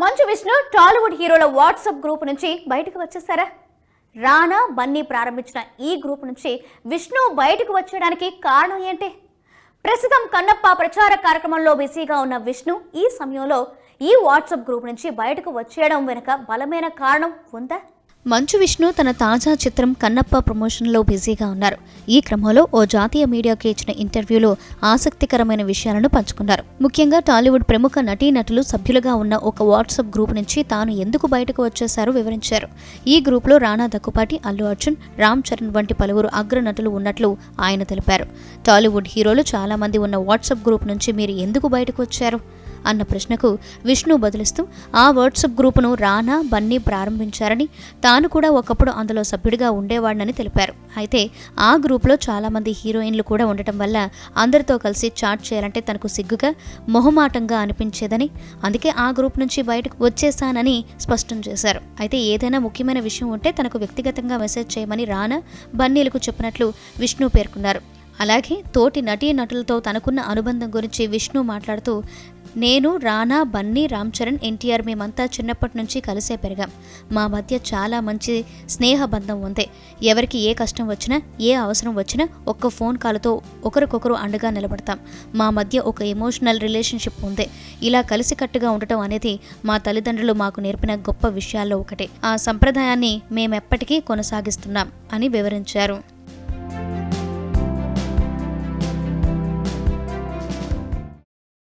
మంచు విష్ణు టాలీవుడ్ హీరోల WhatsApp group నుంచి బయటకు వచ్చేసారా రానా బన్నీ ప్రారంభించిన ఈ గ్రూప్ నుంచి విష్ణు బయటకు వచ్చేయడానికి కారణం ఏంటి? ప్రస్తుతం కన్నప్ప ప్రచార కార్యక్రమంలో బిజీగా ఉన్న విష్ణు ఈ సమయంలో ఈ వాట్సాప్ గ్రూప్ నుంచి బయటకు వచ్చేయడం వెనుక బలమైన కారణం ఉందా? మంచు విష్ణు తన తాజా చిత్రం కన్నప్ప ప్రమోషన్లో బిజీగా ఉన్నారు. ఈ క్రమంలో ఓ జాతీయ మీడియాకి ఇచ్చిన ఇంటర్వ్యూలో ఆసక్తికరమైన విషయాలను పంచుకున్నారు. ముఖ్యంగా టాలీవుడ్ ప్రముఖ నటీనటులు సభ్యులుగా ఉన్న ఒక వాట్సాప్ గ్రూప్ నుంచి తాను ఎందుకు బయటకు వచ్చేశారో వివరించారు. ఈ గ్రూప్లో రాణా దక్కుపాటి అల్లు అర్జున్ రామ్ చరణ్ వంటి పలువురు అగ్ర నటులు ఉన్నట్లు ఆయన తెలిపారు. టాలీవుడ్ హీరోలు చాలామంది ఉన్న వాట్సాప్ గ్రూప్ నుంచి మీరు ఎందుకు బయటకు వచ్చారు? అన్న ప్రశ్నకు విష్ణు బదులిస్తూ ఆ వాట్సాప్ గ్రూపును రానా బన్నీ ప్రారంభించారని తాను కూడా ఒకప్పుడు అందులో సభ్యుడిగా ఉండేవాడినని తెలిపారు. అయితే ఆ గ్రూప్లో చాలామంది హీరోయిన్లు కూడా ఉండటం వల్ల అందరితో కలిసి చాట్ చేయాలంటే తనకు సిగ్గుగా మొహమాటంగా అనిపించేదని అందుకే ఆ గ్రూప్ నుంచి బయటకు వచ్చేసానని స్పష్టం చేశారు. అయితే ఏదైనా ముఖ్యమైన విషయం ఉంటే తనకు వ్యక్తిగతంగా మెసేజ్ చేయమని రానా బన్నీలకు చెప్పినట్లు విష్ణు పేర్కొన్నారు. అలాగే తోటి నటీ నటులతో తనకున్న అనుబంధం గురించి విష్ణు మాట్లాడుతూ నేను రానా బన్నీ రామ్ చరణ్ ఎన్టీఆర్ మేమంతా చిన్నప్పటి నుంచి కలిసే పెరిగాం. మా మధ్య చాలా మంచి స్నేహ బంధం ఉంది. ఎవరికి ఏ కష్టం వచ్చినా ఏ అవసరం వచ్చినా ఒక్క ఫోన్ కాల్తో ఒకరికొకరు అండగా నిలబడతాం. మా మధ్య ఒక ఎమోషనల్ రిలేషన్షిప్ ఉంది. ఇలా కలిసికట్టుగా ఉండటం అనేది మా తల్లిదండ్రులు మాకు నేర్పిన గొప్ప విషయాల్లో ఒకటి. ఆ సంప్రదాయాన్ని మేమెప్పటికీ కొనసాగిస్తున్నాం అని వివరించారు.